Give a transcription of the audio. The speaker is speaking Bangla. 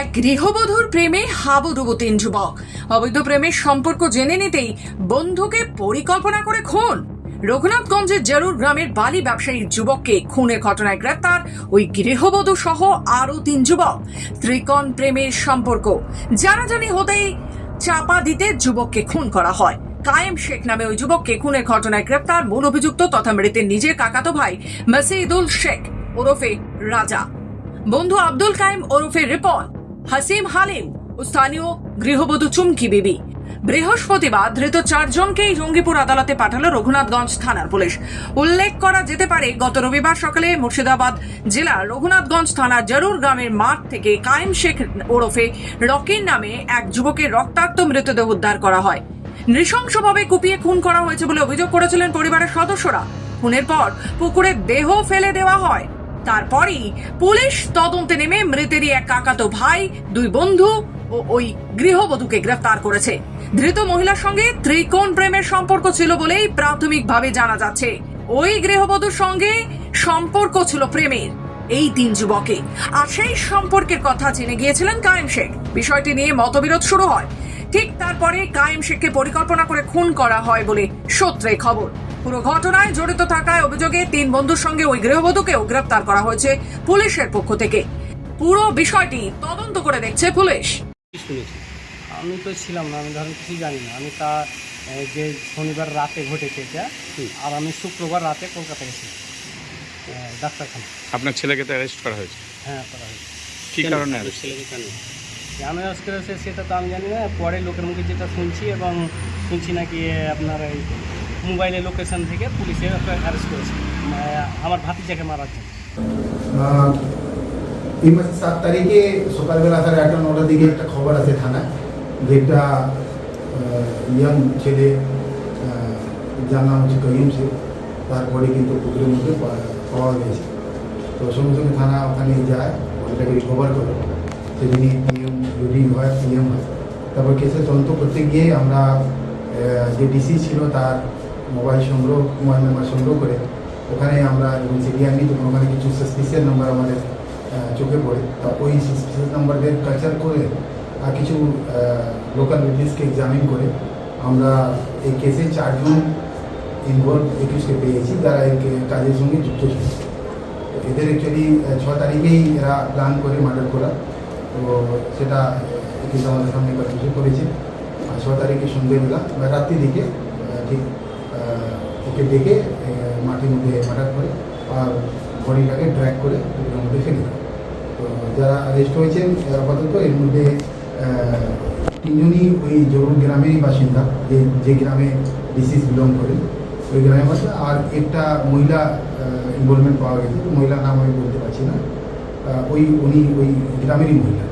এক গৃহবধূর প্রেমে হাবুডুবু তিন যুবক। অবৈধ প্রেমের সম্পর্ক জেনে নিতেই বন্ধুকে পরিকল্পনা করে খুন। রঘুনাথগঞ্জের জরুর গ্রামের বালি ব্যবসায়ী যুবককে খুনের ঘটনায় গ্রেপ্তার ওই গৃহবধূ সহ আরও তিন যুবক। ত্রিকোণ প্রেমের সম্পর্ক জানাজানি হতেই চাপা দিতে যুবককে খুন করা হয়। কায়েম শেখ নামে ওই যুবককে খুনের ঘটনায় গ্রেপ্তার মূল অভিযুক্ত তথা মৃতের নিজের কাকাতো ভাই মাসিদুল শেখ ওরফে রাজা। বন্ধু আব্দুল কাইম ওরফে রিপন। হাসিম হালিম ও স্থানীয় গৃহবধূ চুমকি বিবি। বৃহস্পতিবার ধৃত চারজনকেই জঙ্গিপুর আদালতে পাঠালো রঘুনাথগঞ্জ থানার পুলিশ। উল্লেখ করা যেতে পারে, গত রবিবার সকালে মুর্শিদাবাদ জেলার রঘুনাথগঞ্জ থানার জরুর গ্রামের মাঠ থেকে কায়েম শেখ ওরফে রকির নামে এক যুবকের রক্তাক্ত মৃতদেহ উদ্ধার করা হয়। নৃশংসভাবে কুপিয়ে খুন করা হয়েছে বলে অভিযোগ করেছিলেন পরিবারের সদস্যরা। খুনের পর পুকুরে দেহ ফেলে দেওয়া হয়। তারপরই পুলিশ তদন্তে নেমে মৃতেরই এক কাকাতো ভাই, দুই বন্ধু ও ওই গৃহবধূকে গ্রেফতার করেছে। ধৃত মহিলার সঙ্গে ত্রিকোণ প্রেমের সম্পর্ক ছিল বলেই প্রাথমিকভাবে জানা যাচ্ছে। ওই গৃহবধূর সঙ্গে সম্পর্ক ছিল প্রেমের, এই তিন যুবকে। আর সেই সম্পর্কের কথা জেনে গিয়েছিলেন কায়েম শেখ। বিষয়টি নিয়ে মতবিরোধ শুরু হয়। ঠিক তারপরে কায়েম শেখকে পরিকল্পনা করে খুন করা হয় বলে সূত্রে খবর। পুরো ঘটনায় জড়িত থাকায় অভিযোগে তিন বন্ধুর সঙ্গে ওই গৃহবধূকেও গ্রেপ্তার করা হয়েছে পুলিশের পক্ষ থেকে। পুরো বিষয়টি তদন্ত করে দেখছে পুলিশ। শুনেছি? আমি তো ছিলাম না আমি ধরেন কিছু জানি না। আমি তা যে শনিবার রাতে ঘটেছে এটা আর আমি শুক্রবার রাতে কলকাতা গেছি ডাক্তারখানা আপনার ছেলেকে তো অ্যারেস্ট করা হয়েছে। হ্যাঁ করা হয়েছে। কি কারণে arrest? কেন? আজ করেছে সেটা তো আমি জানি না পরে লোকের মুখে যেটা শুনছি এবং শুনছি নাকি আপনার এই মোবাইলে লোকেশন থেকে পুলিশে অ্যারেস্ট করেছে। মানে আমার ভাতিজাকে মারার জন্য। এই মাসের সাত তারিখে সকালবেলা সাড়ে আটটা, নটার দিকে একটা খবর আছে থানায়, যে একটা ইয়াং ছেলে যার নাম হচ্ছে করিম শেখ তারপরে কিন্তু পুকুরের মধ্যে পাওয়া গেছে। তো সঙ্গে সঙ্গে থানা ওখানে যায় ওটাকে রিকভার করে। সেদিনই পিএম যদি হয় পিএম হয়। তারপর কেসের তদন্ত করতে গিয়ে আমরা যে ডিসি ছিল তার মোবাইল সংগ্রহ, মোবাইল নাম্বার সংগ্রহ করে ওখানে আমরা যখন সিরিয়াল নিই তখন ওখানে কিছু সাসপিসিয়াস নাম্বার আমাদের চোখে পড়ে। তা ওই সাসপিসিয়াস নাম্বারদের কালচার করে আর কিছু লোকাল উইটনেসকে এক্সামিন করে আমরা এই কেসে চারজন ইনভলভ একুশকে পেয়েছি যারা এই কাজের সঙ্গে যুক্ত ছিল। এদের অ্যাকচুয়ালি ছ তারিখেই এরা প্ল্যান করে মার্ডার করা। তো সেটা কিন্তু আমাদের সামনে করেছে। আর ছ তারিখে সন্ধ্যেবেলা বা রাত্রি দিকে ঠিক ওকে ডেকে মাটির মধ্যে মার্ডার করে, আর বডিটাকে ড্র্যাক করে পুকুরের মধ্যে ফেলে দেয়। তো যারা অ্যারেস্ট হয়েছেন আপাতত এর মধ্যে তিনজনই ওই জরুর গ্রামেরই বাসিন্দা, যে যে গ্রামে ডিসিজ বিলং করে। ওই গ্রামের বাসিন্দা, আর একটা মহিলা ইনভলভমেন্ট পাওয়া গেছে মহিলার নাম আমি বলতে পারছি না। ওই, উনি ওই গ্রামেরই মহিলা।